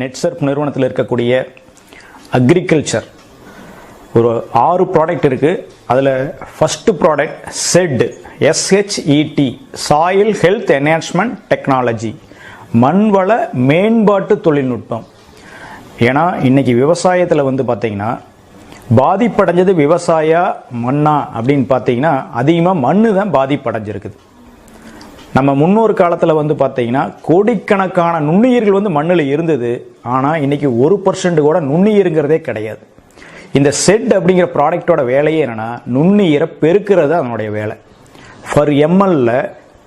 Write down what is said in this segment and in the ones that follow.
நெட்சர்ப் நிறுவனத்தில் இருக்கக்கூடிய அக்ரிகல்ச்சர் ஒரு ஆறு ப்ராடக்ட் இருக்குது அதில் first product set SHET soil health enhancement technology மண்வள மேம்பாட்டு தொழில்நுட்பம். ஏன்னா இன்றைக்கி விவசாயத்தில் வந்து பார்த்திங்கன்னா பாதிப்படைஞ்சது விவசாய மண்ணா அப்படின்னு பார்த்தீங்கன்னா அதிகமாக மண்ணு தான் பாதிப்படைஞ்சிருக்குது. நம்ம முன்னொரு காலத்தில் வந்து பார்த்தீங்கன்னா கோடிக்கணக்கான நுண்ணுயிர்கள் வந்து மண்ணில் இருந்தது. ஆனால் இன்றைக்கி ஒரு பர்சன்ட் கூட நுண்ணுயிருங்கிறதே கிடையாது. இந்த செட் அப்படிங்கிற ப்ராடக்டோட வேலையே என்னென்னா நுண்ணுயிரை பெருக்கிறது அதனுடைய வேலை. ஃபர் எம்எல்ல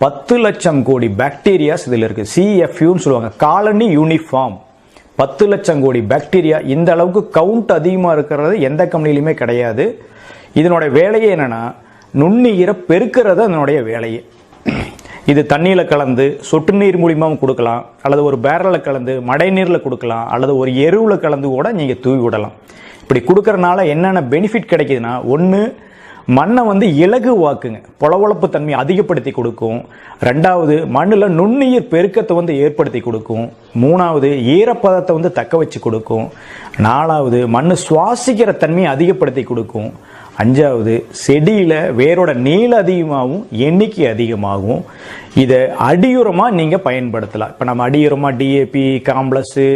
பத்து லட்சம் கோடி பாக்டீரியாஸ் இதில் இருக்குது சிஎஃப்யூன்னு சொல்லுவாங்க. காலனி யூனிஃபார்ம் பத்து லட்சம் கோடி பாக்டீரியா இந்த அளவுக்கு கவுண்ட் அதிகமாக இருக்கிறது எந்த கம்பெனிலையுமே கிடையாது. இதனுடைய வேலையே என்னென்னா நுண்ணுயிரை பெருக்கிறது அதனுடைய வேலையே. இது தண்ணியில் கலந்து சொட்டு நீர் மூலியமாகவும் கொடுக்கலாம். அல்லது ஒரு பேரலில் கலந்து மடை நீரில் கொடுக்கலாம். அல்லது ஒரு எருவில் கலந்து கூட நீங்கள் தூவி விடலாம். இப்படி கொடுக்கறனால என்னென்ன பெனிஃபிட் கிடைக்குதுன்னா ஒன்று மண்ணை வந்து இலகுவாக்குங்க. பொளவளப்பு தன்மையை அதிகப்படுத்தி கொடுக்கும். ரெண்டாவது மண்ணில் நுண்ணுயிர் பெருக்கத்தை வந்து ஏற்படுத்தி கொடுக்கும். மூணாவது ஈரப்பதத்தை வந்து தக்க வச்சு கொடுக்கும். நாலாவது மண் சுவாசிக்கிற தன்மையை அதிகப்படுத்தி கொடுக்கும். அஞ்சாவது செடியில் வேரோட நீள அதிகமாகவும் எண்ணிக்கை அதிகமாகும் இதை அடியுரமாக நீங்கள் பயன்படுத்தலாம். இப்போ நம்ம அடியுரமாக DAP complex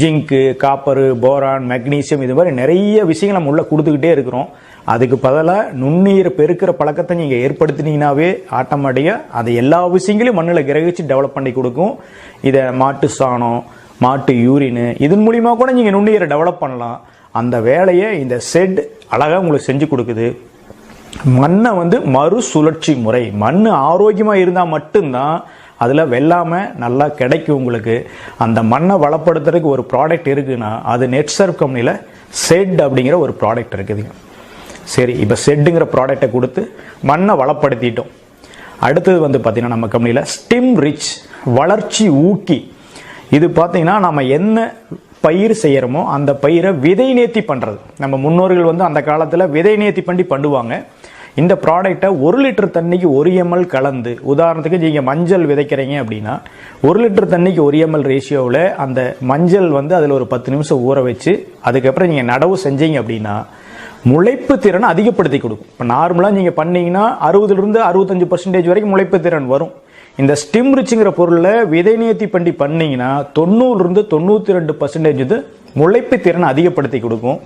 zinc copper boron magnesium இது மாதிரி நிறைய விஷயங்கள் நம்ம உள்ளே கொடுத்துக்கிட்டே இருக்கிறோம். அதுக்கு பதிலாக நுண்ணீரை பெருக்கிற பழக்கத்தை நீங்கள் ஏற்படுத்தினீங்கனாவே ஆட்டோமேட்டிக்காக அதை எல்லா விஷயங்களையும் மண்ணில் கிரகிச்சு டெவலப் பண்ணி கொடுக்கும். இதை மாட்டு சாணம் மாட்டு யூரின் இதன் மூலியமாக கூட நீங்கள் நுண்ணீரை டெவலப் பண்ணலாம். அந்த வேலையை இந்த செட் அழகாக உங்களுக்கு செஞ்சு கொடுக்குது. மண்ணை வந்து மறுசுழற்சி முறை. மண் ஆரோக்கியமாக இருந்தால் மட்டும்தான் அதில் வெள்ளாமல் நல்லா கிடைக்கும் உங்களுக்கு. அந்த மண்ணை வளப்படுத்துறதுக்கு ஒரு ப்ராடக்ட் இருக்குன்னா அது நெட்ஸர்ஃப் கம்பெனியில் செட் அப்படிங்கிற ஒரு ப்ராடக்ட் இருக்குதுங்க சரி இப்போ செட்டுங்கிற ப்ராடக்டை கொடுத்து மண்ணை வளப்படுத்திட்டோம். அடுத்தது வந்து பார்த்திங்கன்னா நம்ம கம்பெனியில் ஸ்டிம் ரிச் வளர்ச்சி ஊக்கி. இது பார்த்தீங்கன்னா நம்ம என்ன பயிர் செய்கிறோமோ அந்த பயிரை விதை நேர்த்தி பண்ணுறது நம்ம முன்னோர்கள் வந்து அந்த காலத்தில் விதை நேர்த்தி பண்ணி பண்ணுவாங்க. இந்த ப்ராடக்டை ஒரு லிட்டர் தண்ணிக்கு ஒரு எம்எல் கலந்து உதாரணத்துக்கு நீங்கள் மஞ்சள் விதைக்கிறீங்க அப்படின்னா ஒரு லிட்டர் தண்ணிக்கு ஒரு எம்எல் ரேஷியோவில் அந்த மஞ்சள் வந்து அதில் ஒரு பத்து நிமிஷம் ஊற வச்சு அதுக்கப்புறம் நீங்கள் நடவு செஞ்சீங்க அப்படின்னா முளைப்பு திறனை அதிகப்படுத்தி கொடுக்கும். இப்போ நார்மலாக நீங்கள் பண்ணீங்கன்னா அறுபதுலேருந்து அறுபத்தஞ்சு பர்சன்டேஜ் வரைக்கும் முளைப்பு திறன் வரும். இந்த ஸ்டிம் ரிச்சுங்கிற பொருளை விதை நேர்த்தி பண்ணி பண்ணிங்கன்னா தொண்ணூறுலேருந்து தொண்ணூற்றி ரெண்டு பர்சன்டேஜ் இது முளைப்பு திறனை அதிகப்படுத்தி கொடுக்கும்.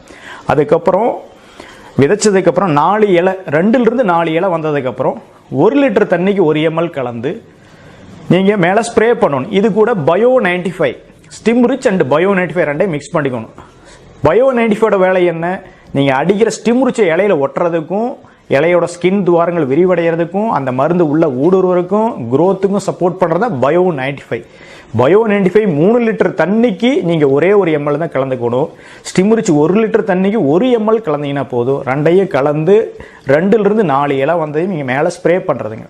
அதுக்கப்புறம் விதைச்சதுக்கப்புறம் நாலு இலை ரெண்டுலேருந்து நாலு இலை வந்ததுக்கப்புறம் ஒரு லிட்டர் தண்ணிக்கு ஒரு எம்எல் கலந்து நீங்கள் மேலே ஸ்ப்ரே பண்ணணும். இது கூட bio ninety five stim rich and bio ninety five ரெண்டையும் மிக்ஸ் பண்ணிக்கணும். பயோ நைன்டி ஃபைவோட வேலை என்ன? நீங்கள் அடிக்கிற ஸ்டிம் ரிச்சை இலையில ஒட்டுறதுக்கும் இலையோட ஸ்கின் துவாரங்கள் விரிவடைகிறதுக்கும் அந்த மருந்து உள்ள ஊடுருவருக்கும் குரோத்துக்கும் சப்போர்ட் பண்ணுறத bio ninety five bio ninety five மூணு லிட்டர் தண்ணிக்கு நீங்கள் ஒரே ஒரு எம்எல் தான் கலந்துக்கணும். ஸ்டிமுரிச்சு ஒரு லிட்டர் தண்ணிக்கு ஒரு எம்எல் கலந்தீங்கன்னா போதும். ரெண்டையும் கலந்து ரெண்டுலேருந்து நாலு இலை வந்ததையும் நீங்கள் மேலே ஸ்ப்ரே பண்ணுறதுங்க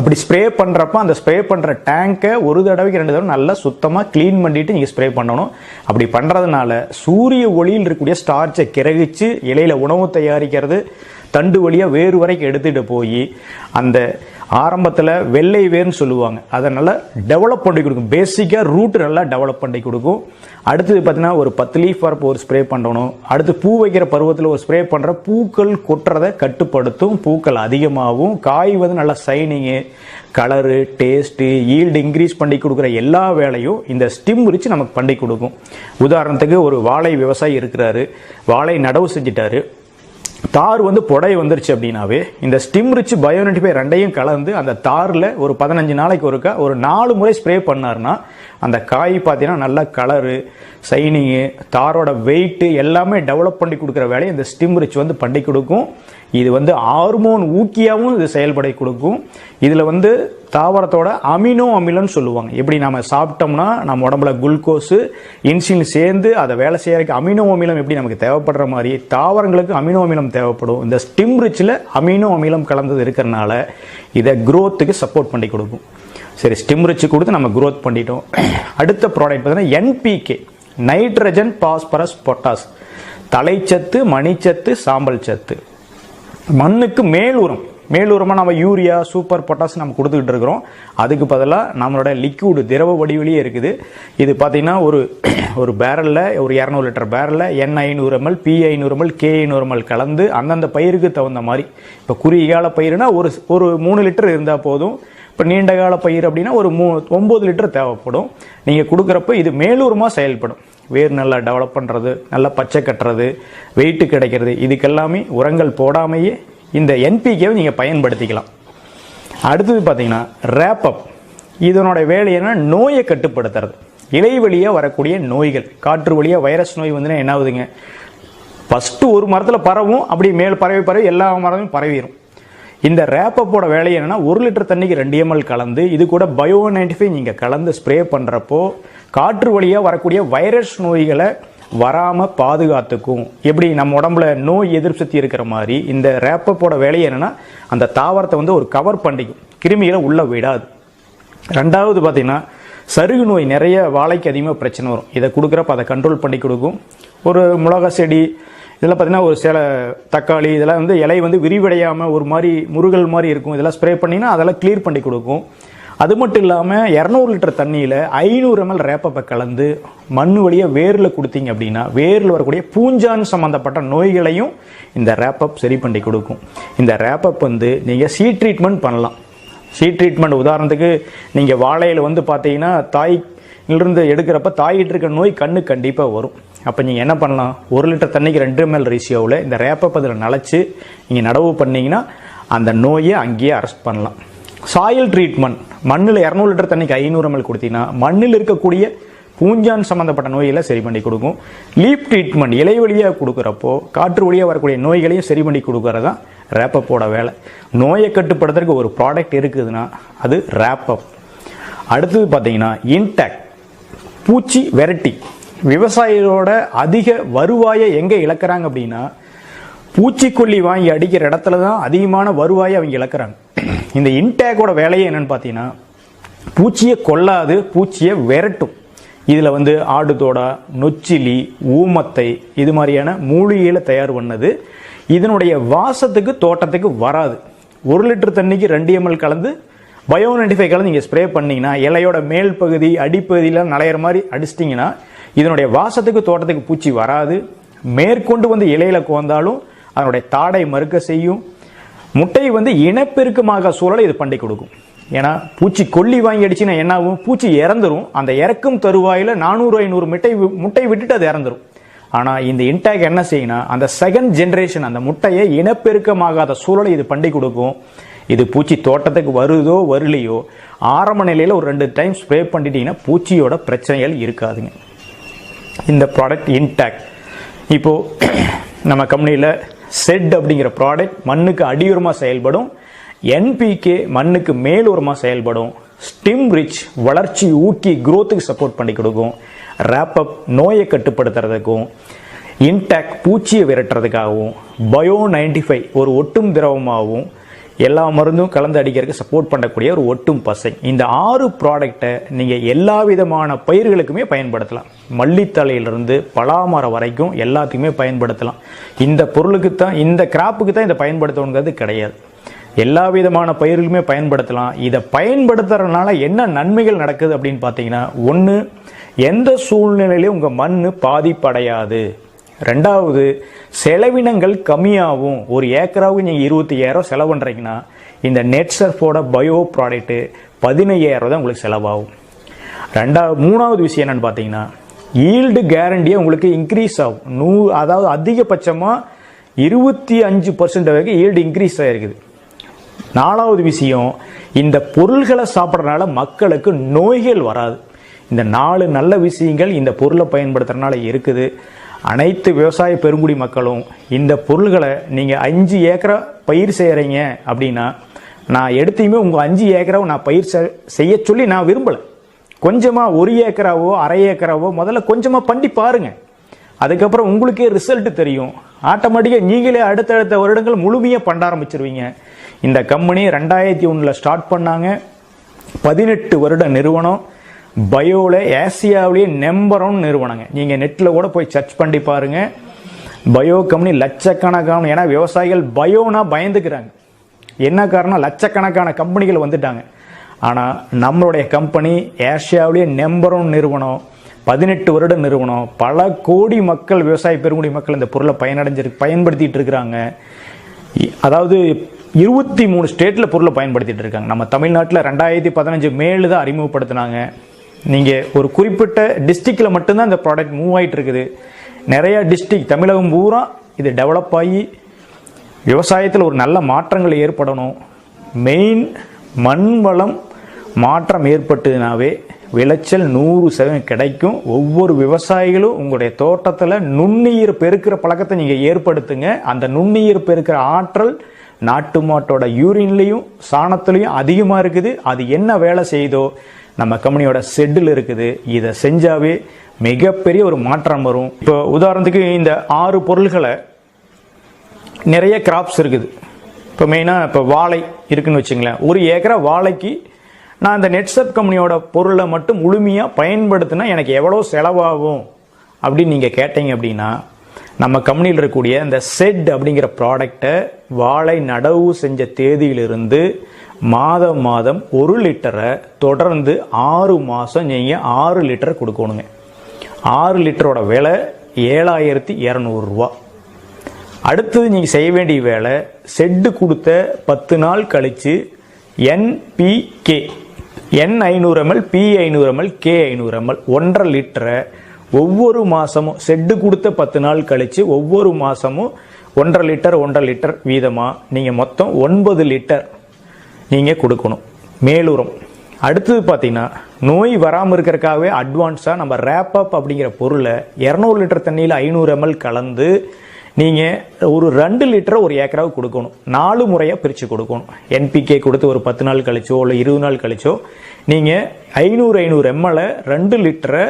அப்படி ஸ்ப்ரே பண்ணுறப்ப அந்த ஸ்ப்ரே பண்ணுற டேங்கை ஒரு தடவைக்கு ரெண்டு தடவை நல்லா சுத்தமாக க்ளீன் பண்ணிட்டு நீங்கள் ஸ்ப்ரே பண்ணணும். அப்படி பண்ணுறதுனால சூரிய ஒளியில் இருக்கக்கூடிய ஸ்டார்ச்சை கிரகிச்சு இலையில உணவு தயாரிக்கிறது தண்டு வழியாக வேறு வரைக்கும் எடுத்துகிட்டு போய் அந்த ஆரம்பத்தில் வெள்ளை வேர்னு சொல்லுவாங்க. அதை நல்லா டெவலப் பண்ணி கொடுக்கும். பேசிக்காக ரூட் நல்லா டெவலப் பண்ணி கொடுக்கும். அடுத்தது பார்த்தீங்கன்னா ஒரு பத்து லீஃப் வரப்போ ஒரு ஸ்ப்ரே பண்ணணும். அடுத்து பூ வைக்கிற பருவத்தில் ஒரு ஸ்ப்ரே பண்ணுற பூக்கள் கொட்டுறதை கட்டுப்படுத்தும். பூக்கள் அதிகமாகவும் காய் வந்து நல்லா shining colour taste yield increase பண்ணி கொடுக்குற எல்லா வேலையும் இந்த ஸ்டிம் வச்சு நமக்கு பண்ணி கொடுக்கும். உதாரணத்துக்கு ஒரு வாழை விவசாயி இருக்கிறாரு. வாழை நடவு செஞ்சிட்டாரு. தார் வந்து புடைய வந்துருச்சு அப்படின்னாவே இந்த ஸ்டிம் ரிச் பயோனிட்டிஃபை ரெண்டையும் கலந்து அந்த தாரில் ஒரு பதினஞ்சு நாளைக்கு ஒருக்கா ஒரு நாலு முறை ஸ்ப்ரே பண்ணாருன்னா அந்த காய் பார்த்தீங்கன்னா நல்ல கலரு சைனிங்கு தாரோட வெயிட்டு எல்லாமே டெவலப் பண்ணி கொடுக்குற வேலையை இந்த ஸ்டிம் ரிச் வந்து பண்ணி கொடுக்கும். இது வந்து ஹார்மோன் ஊக்கியாகவும் இது செயல்பட கொடுக்கும். இதில் வந்து தாவரத்தோட அமினோ அமிலம்னு சொல்லுவாங்க. எப்படி நம்ம சாப்பிட்டோம்னா நம்ம உடம்புல குளுக்கோஸு இன்சுலின் சேர்ந்து அதை வேலை செய்யறதுக்கு அமினோ அமிலம் எப்படி நமக்கு தேவைப்படுற மாதிரி தாவரங்களுக்கு அமினோ அமிலம் தேவைப்படும். இந்த ஸ்டிம் ரிச்சில் அமினோ அமிலம் கலந்தது இருக்கிறனால இதை குரோத்துக்கு சப்போர்ட் பண்ணி கொடுக்கும். சரி ஸ்டிம் ரிச்சு கொடுத்து நம்ம குரோத் பண்ணிட்டோம். அடுத்த ப்ராடக்ட் பார்த்தீங்கன்னா என்பிகே நைட்ரஜன் பாஸ்பரஸ் பொட்டாஸ் தலைச்சத்து மணிச்சத்து சாம்பல் சத்து. மண்ணுக்கு மேல் உரம். மேலுரமாக நம்ம யூரியா சூப்பர் பொட்டாஸ் நம்ம கொடுத்துக்கிட்டு இருக்கிறோம். அதுக்கு பதிலாக நம்மளோட லிக்விட் திரவ வடிவிலேயே இருக்குது. இது பார்த்தீங்கன்னா ஒரு ஒரு பேரலில் ஒரு இரநூறு லிட்டர் பேரலில் என் ஐநூறு எம்எல் பி ஐநூறு எம்எல் கே ஐநூறு எம்எல் கலந்து அந்தந்த பயிருக்கு தகுந்த மாதிரி. இப்போ குறுகிய கால பயிருனா ஒரு ஒரு மூணு லிட்டர் இருந்தால் போதும். இப்போ நீண்ட கால பயிர் அப்படின்னா ஒரு மூ ஒம்பது லிட்டர் தேவைப்படும். நீங்கள் கொடுக்குறப்ப இது மேலூரமாக செயல்படும். வேர் நல்லா டெவலப் பண்ணுறது நல்லா பச்சை கட்டுறது வெயிட்டு கிடைக்கிறது இதுக்கெல்லாமே உரங்கள் போடாமையே இந்த என்பிகேவை நீங்கள் பயன்படுத்திக்கலாம். அடுத்தது பார்த்தீங்கன்னா ரேப்பப் இதனோட வேலை என்ன நோயை கட்டுப்படுத்துறது. இலை வழியாக வரக்கூடிய நோய்கள் காற்று வழியாக வைரஸ் நோய் வந்துன்னா என்ன ஆகுதுங்க? ஃபஸ்ட்டு ஒரு மரத்தில் பரவும் அப்படி மேல் பரவி பரவி எல்லா மரமும் பரவிடும் இந்த ரேப்பப்போட வேலை என்னன்னா ஒரு லிட்டர் தண்ணிக்கு ரெண்டு எம்எல் கலந்து இது கூட பயோ நைன்டிஃபை நீங்கள் கலந்து ஸ்ப்ரே பண்ணுறப்போ காற்று வழியாக வரக்கூடிய வைரஸ் நோய்களை வராமல் பாதுகாத்துக்கும். எப்படி நம்ம உடம்புல நோய் எதிர்ப்பு சக்தி இருக்கிற மாதிரி இந்த ரேப்பப்போட வேலை என்னென்னா அந்த தாவரத்தை வந்து ஒரு கவர் பண்ணிக்கும். கிருமிகளை உள்ளே விடாது. ரெண்டாவது பார்த்திங்கன்னா சருகு நோய் நிறைய வாழைக்கு அதிகமாக பிரச்சனை வரும். இதை கொடுக்குறப்ப அதை கண்ட்ரோல் பண்ணி கொடுக்கும். ஒரு மிளகா செடி இதெல்லாம் பார்த்தீங்கன்னா ஒரு சில தக்காளி இதெல்லாம் வந்து இலை வந்து விரிவடையாமல் ஒரு மாதிரி முருகல் மாதிரி இருக்கும். இதெல்லாம் ஸ்ப்ரே பண்ணிங்கன்னா அதெல்லாம் கிளியர் பண்ணி கொடுக்கும். அது மட்டும் இல்லாமல் இரநூறு லிட்டர் தண்ணியில் ஐநூறு எம்எல் ரேப்பப்பை கலந்து மண் வழியாக வேரில் கொடுத்தீங்க அப்படின்னா வேரில் வரக்கூடிய பூஞ்சான் சம்மந்தப்பட்ட நோய்களையும் இந்த ரேப்பப் சரி பண்ணி கொடுக்கும். இந்த ரேப்பப் வந்து நீங்கள் சீ ட்ரீட்மெண்ட் பண்ணலாம். சீ ட்ரீட்மெண்ட் உதாரணத்துக்கு நீங்கள் வாழையில் வந்து பார்த்தீங்கன்னா தாயிலிருந்து எடுக்கிறப்ப தாயிட்டு இருக்க நோய் கண்ணு கண்டிப்பாக வரும். அப்போ நீங்கள் என்ன பண்ணலாம்? ஒரு லிட்டர் தண்ணிக்கு ரெண்டு எம்எல் ரேஷியோவில் இந்த ரேப்பப் அதில் நனைச்சு நீங்கள் நடவு பண்ணிங்கன்னா அந்த நோயை அங்கேயே அரெஸ்ட் பண்ணலாம். சாயில் ட்ரீட்மெண்ட் மண்ணில் இரநூறு லிட்டர் தண்ணிக்கு ஐநூறு எம்எல் கொடுத்தீங்கன்னா மண்ணில் இருக்கக்கூடிய பூஞ்சான் சம்மந்தப்பட்ட நோய்களை சரி பண்ணி கொடுக்கும். லீப் ட்ரீட்மெண்ட் இலை வழியாக கொடுக்குறப்போ காற்று வழியாக வரக்கூடிய நோய்களையும் சரி பண்ணி கொடுக்கறது தான் ரேப்பப்போட வேலை. நோயை கட்டுப்படுத்துறதுக்கு ஒரு ப்ராடக்ட் இருக்குதுன்னா அது ரேப்பப் அடுத்தது பார்த்தீங்கன்னா இன்டெக் பூச்சி வெரைட்டி. விவசாயிகளோட அதிக வருவாயை எங்கே இழக்கிறாங்க அப்படின்னா பூச்சிக்கொல்லி வாங்கி அடிக்கிற இடத்துல தான் அதிகமான வருவாயை அவங்க இழக்கிறாங்க. இந்த இன்டேக்கோட வேலையே என்னன்னு பார்த்தீங்கன்னா பூச்சியை கொல்லாது பூச்சியை விரட்டும். இதில் வந்து ஆடுதோடா நொச்சிலி ஊமத்தை இது மாதிரியான மூலிகைகளை தயார் பண்ணது. இதனுடைய வாசத்துக்கு தோட்டத்துக்கு வராது. ஒரு லிட்டர் தண்ணிக்கு ரெண்டு எம்எல் கலந்து பயோ நைன்டிஃபை கலந்து நீங்கள் ஸ்ப்ரே பண்ணிங்கன்னா இலையோட மேல் பகுதி அடிப்பகுதியெலாம் நலையிற மாதிரி அடிச்சிட்டிங்கன்னா இதனுடைய வாசத்துக்கு தோட்டத்துக்கு பூச்சி வராது. மேற்கொண்டு வந்து இலையில் கோந்தாலும் அதனுடைய தாடை மறுக்க செய்யும். முட்டை வந்து இனப்பெருக்கமாக சூழலை இது பண்ணி கொடுக்கும். ஏன்னா பூச்சி கொல்லி வாங்கி அடிச்சுன்னா என்ன ஆகும் பூச்சி இறந்துரும். அந்த இறக்கும் தருவாயில் நானூறு ஐநூறு முட்டை முட்டை விட்டுட்டு அது இறந்துரும். ஆனால் இந்த இன்டாக் என்ன செய்யணும் அந்த செகண்ட் ஜென்ரேஷன் அந்த முட்டையை இனப்பெருக்கமாகாத சூழலை இது பண்ணி கொடுக்கும். இது பூச்சி தோட்டத்துக்கு வருதோ வரலையோ ஆரம்ப நிலையில் ஒரு ரெண்டு டைம் ஸ்ப்ரே பண்ணிட்டீங்கன்னா பூச்சியோட பிரச்சனைகள் இருக்காதுங்க. இந்த ப்ராடக்ட் இன்டாக் இப்போது நம்ம கம்பெனியில் செட் அப்படிங்கிற ப்ராடக்ட் மண்ணுக்கு அடியுரமாக செயல்படும். என்பிகே மண்ணுக்கு மேலுரமாக செயல்படும். ஸ்டிம் ரிச் வளர்ச்சி ஊக்கி குரோத்துக்கு சப்போர்ட் பண்ணி கொடுக்கும். ரேப்பப் நோயை கட்டுப்படுத்துறதுக்கும். இன்டாக் பூச்சியை விரட்டுறதுக்காகவும். பயோ நைன்டி ஃபைவ் ஒரு ஒட்டும் திரவமாகவும். எல்லா மருந்தும் கலந்து அடிக்கிறதுக்கு சப்போர்ட் பண்ணக்கூடிய ஒரு ஒட்டும் பசை. இந்த ஆறு ப்ராடக்டை நீங்கள் எல்லா விதமான பயிர்களுக்குமே பயன்படுத்தலாம். மல்லித்தலையிலிருந்து பலாமரம் வரைக்கும் எல்லாத்துக்குமே பயன்படுத்தலாம். இந்த பொருளுக்கு தான் இந்த கிராப்புக்கு தான் இதை பயன்படுத்தணுங்கிறது கிடையாது. எல்லா விதமான பயிர்களுமே பயன்படுத்தலாம். இதை பயன்படுத்துறதுனால என்ன நன்மைகள் நடக்குது அப்படின்னு பார்த்தீங்கன்னா ஒன்று எந்த சூழ்நிலையிலும் உங்கள் மண் பாதிப்படையாது. ரெண்டாவது செலவினங்கள் கம்மியாகும் ஒரு ஏக்கராவுக்கு நீங்கள் இருபத்தி ஐயாயிரம் செலவு பண்ணுறீங்கன்னா இந்த நெட்சர்ஃபோட பயோ ப்ராடக்ட்டு பதினையாயிரம் தான் உங்களுக்கு செலவாகும். ரெண்டாவது மூணாவது விஷயம் என்னன்னு பார்த்தீங்கன்னா ஈல்டு கேரண்டியே உங்களுக்கு இன்க்ரீஸ் ஆகும். நூ அதாவது அதிகபட்சமாக இருபத்தி அஞ்சு பர்சன்ட் வரைக்கும் ஈல்டு இன்க்ரீஸ் ஆகிருக்குது நாலாவது விஷயம் இந்த பொருள்களை சாப்பிட்றதுனால மக்களுக்கு நோய்கள் வராது. இந்த நாலு நல்ல விஷயங்கள் இந்த பொருளை பயன்படுத்துறதுனால இருக்குது. அனைத்து விவசாய பெருங்குடி மக்களும் இந்த பொருள்களை நீங்கள் அஞ்சு ஏக்கரை பயிர் செய்கிறீங்க அப்படின்னா நான் எடுத்தையுமே உங்கள் அஞ்சு ஏக்கராவை நான் பயிர் செய்ய சொல்லி நான் விரும்பலை. கொஞ்சமாக ஒரு ஏக்கராவோ அரை ஏக்கராவோ முதல்ல கொஞ்சமாக பண்ணி பாருங்க. அதுக்கப்புறம் உங்களுக்கே ரிசல்ட் தெரியும். ஆட்டோமேட்டிக்காக நீங்களே அடுத்தடுத்த வருடங்கள் முழுமையாக பண்ண ஆரம்பிச்சிருவீங்க. இந்த கம்பெனி ரெண்டாயிரத்தி ஒன்றில் ஸ்டார்ட் பண்ணாங்க. பதினெட்டு வருட நிறுவனம். பயோவில் ஏசியாவிலேயே நம்பர் ஒன் நிறுவனங்க. நீங்கள் நெட்டில் கூட போய் சர்ச் பண்ணி பாருங்க. பயோ கம்பெனி லட்சக்கணக்கான ஏன்னா விவசாயிகள் பயோனா பயந்துக்கிறாங்க. என்ன காரணம்? லட்சக்கணக்கான கம்பெனிகள் வந்துட்டாங்க. ஆனால் நம்மளுடைய கம்பெனி ஏஷியாவிலேயே நம்பர் ஒன் நிறுவனம் பதினெட்டு வருட நிறுவனம் பல கோடி மக்கள் விவசாய பெருங்குடி மக்கள் இந்த பொருளை பயனடைஞ்சிருக்கு பயன்படுத்திட்டு இருக்கிறாங்க. இ- அதாவது இருபத்தி மூணு ஸ்டேட்டில் பொருளை பயன்படுத்திட்டு இருக்காங்க. நம்ம தமிழ்நாட்டில் ரெண்டாயிரத்தி பதினஞ்சு மேலு தான் அறிமுகப்படுத்தினாங்க. நீங்கள் ஒரு குறிப்பிட்ட டிஸ்ட்ரிக்டில் மட்டும்தான் இந்த ப்ராடக்ட் மூவ் ஆகிட்டு இருக்குது நிறையா டிஸ்ட்ரிக் தமிழகம் பூரா இது டெவலப் ஆகி விவசாயத்தில் ஒரு நல்ல மாற்றங்கள் ஏற்படணும். மெயின் மண் வளம் மாற்றம் ஏற்பட்டதுனாவே விளைச்சல் நூறு சதவீதம் கிடைக்கும். ஒவ்வொரு விவசாயிகளும் உங்களுடைய தோட்டத்தில் நுண்ணுயிர் பெருக்கிற பழக்கத்தை நீங்கள் ஏற்படுத்துங்க. அந்த நுண்ணுயிர் பெருக்கிற ஆற்றல் நாட்டு மாட்டோட யூரின்லேயும் சாணத்துலேயும் அதிகமாக இருக்குது. அது என்ன வேலை செய்தோ நம்ம கம்பெனியோட செட்டில் இருக்குது. இதை செஞ்சாவே மிகப்பெரிய ஒரு மாற்றம் வரும். இப்போ உதாரணத்துக்கு இந்த ஆறு பொருள்களை நிறைய கிராப்ஸ் இருக்குது. இப்போ மெயினாக இப்போ வாழை இருக்குன்னு வச்சுங்களேன். ஒரு ஏக்கரை வாழைக்கு நான் இந்த நெட்சப் கம்பெனியோட பொருளை மட்டும் முழுமையாக பயன்படுத்தினா எனக்கு எவ்வளோ செலவாகும் அப்படின்னு நீங்கள் கேட்டீங்க அப்படின்னா நம்ம கம்பெனியில் இருக்கக்கூடிய இந்த செட் அப்படிங்கிற ப்ராடக்டை வாழை நடவு செஞ்ச தேதியிலிருந்து மாதம் மாதம் ஒரு லிட்டரை தொடர்ந்து ஆறு மாதம் நீங்கள் ஆறு லிட்டரை கொடுக்கணுங்க. ஆறு லிட்டரோட விலை ஏழாயிரத்தி இரநூறுவா அடுத்தது நீங்கள் செய்ய வேண்டிய வேலை செட்டு கொடுத்த பத்து நாள் கழித்து என்பிகே என் ஐநூறு எம்எல் பி ஐநூறு எம்எல் கே ஐநூறு எம்எல் ஒன்றரை லிட்டரை ஒவ்வொரு மாதமும் செட்டு கொடுத்த பத்து நாள் கழித்து ஒவ்வொரு மாதமும் ஒன்றரை லிட்டர் ஒன்றரை லிட்டர் வீதமாக நீங்கள் மொத்தம் ஒன்பது லிட்டர் நீங்கள் கொடுக்கணும். மேலுரம். அடுத்தது பார்த்தீங்கன்னா நோய் வராமல் இருக்கிறக்காகவே அட்வான்ஸாக நம்ம ரேப் அப் அப்படிங்கிற பொருளை இரநூறு லிட்டர் தண்ணியில் ஐநூறு எம்எல் கலந்து நீங்கள் ஒரு ரெண்டு லிட்டர் ஒரு ஏக்கராவுக்கு கொடுக்கணும். நாலு முறையாக பிரித்து கொடுக்கணும். என்பிகே கொடுத்து ஒரு பத்து நாள் கழிச்சோ இல்லை இருபது நாள் கழிச்சோ நீங்கள் ஐநூறு ஐநூறு எம்எல்ஐ ரெண்டு லிட்டரை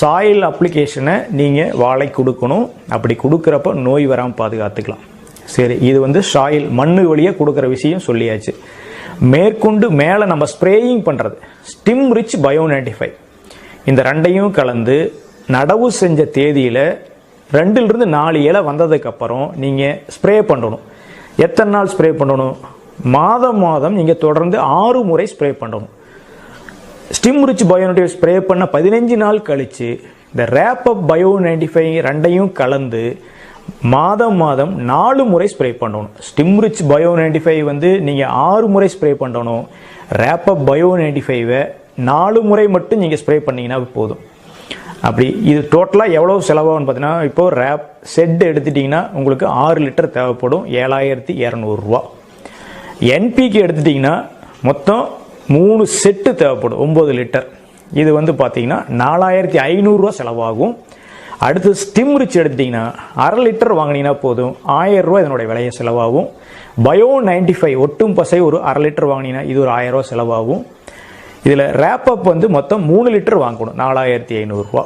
சாயில் அப்ளிகேஷனை நீங்கள் வாழை கொடுக்கணும். அப்படி கொடுக்குறப்ப நோய் வராமல் பாதுகாத்துக்கலாம். சரி இது வந்து சாயில் மண்ணு வழியாக கொடுக்குற விஷயம் சொல்லியாச்சு. மேற்கொண்டு மேலே நம்ம ஸ்ப்ரேயிங் பண்ணுறது ஸ்டிம் ரிச் பயோநேட்டிஃபை இந்த ரெண்டையும் கலந்து நடவு செஞ்ச தேதியில் ரெண்டுலேருந்து நாலு இலை வந்ததுக்கப்புறம் நீங்கள் ஸ்ப்ரே பண்ணணும். எத்தனை நாள் ஸ்ப்ரே பண்ணணும்? மாதம் மாதம் நீங்கள் தொடர்ந்து ஆறு முறை ஸ்ப்ரே பண்ணணும். ஸ்டிம் ரிச் பயோநேட்டிவ் ஸ்ப்ரே பண்ண பதினஞ்சு நாள் கழித்து இந்த ரேப் அப் பயோ நைன்டிஃபை ரெண்டையும் கலந்து மாதம் மாதம் நாலு முறை ஸ்ப்ரே பண்ணணும். ஸ்டிம்ரிச் பயோ நைன்டி ஃபைவ் வந்து நீங்கள் ஆறு முறை ஸ்ப்ரே பண்ணணும். ரேப்பப் பயோ நைன்டி ஃபைவை நாலு முறை மட்டும் நீங்கள் ஸ்ப்ரே பண்ணீங்கன்னா போதும். அப்படி இது டோட்டலாக எவ்வளோ செலவாகும்னு பார்த்தீங்கன்னா இப்போ ரேப் செட் எடுத்துட்டிங்கன்னா உங்களுக்கு ஆறு லிட்டர் தேவைப்படும். ஏழாயிரத்தி இரநூறுவா என்பிக்கு எடுத்துட்டிங்கன்னா மொத்தம் மூணு செட்டு தேவைப்படும். ஒம்பது லிட்டர். இது வந்து பார்த்தீங்கன்னா நாலாயிரத்தி ஐநூறுரூவா செலவாகும். அடுத்து ஸ்டிம் ரிச் எடுத்துட்டிங்கன்னா அரை லிட்டர் வாங்கினீங்கன்னா போதும். ஆயிரம் ரூபாய் இதனுடைய விலையை செலவாகும். பயோ நைன்டி ஃபைவ் ஒட்டும் பசை ஒரு அரை லிட்டர் வாங்கினீங்கன்னா இது ஒரு ஆயிரம் ரூபாய் செலவாகும். இதில் ரேப்பப் வந்து மொத்தம் மூணு லிட்டர் வாங்கணும். நாலாயிரத்தி ஐநூறுரூவா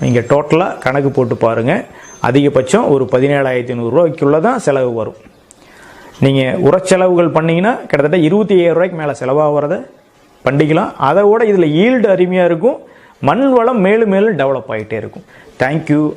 நீங்கள் டோட்டலாக கணக்கு போட்டு பாருங்கள் அதிகபட்சம் ஒரு பதினேழாயிரத்தி ஐநூறுரூவாய்க்குள்ளே தான் செலவு வரும். நீங்கள் உரச்செலவுகள் பண்ணிங்கன்னா கிட்டத்தட்ட இருபத்தி ஏழு ரூபாய்க்கு மேலே செலவாகிறத பண்ணிக்கலாம். அதை விட இதில் ஈல்டு அருமையாக இருக்கும். மண் வளம் மேலும் மேலும் டெவலப் ஆகிட்டே இருக்கும். Thank you.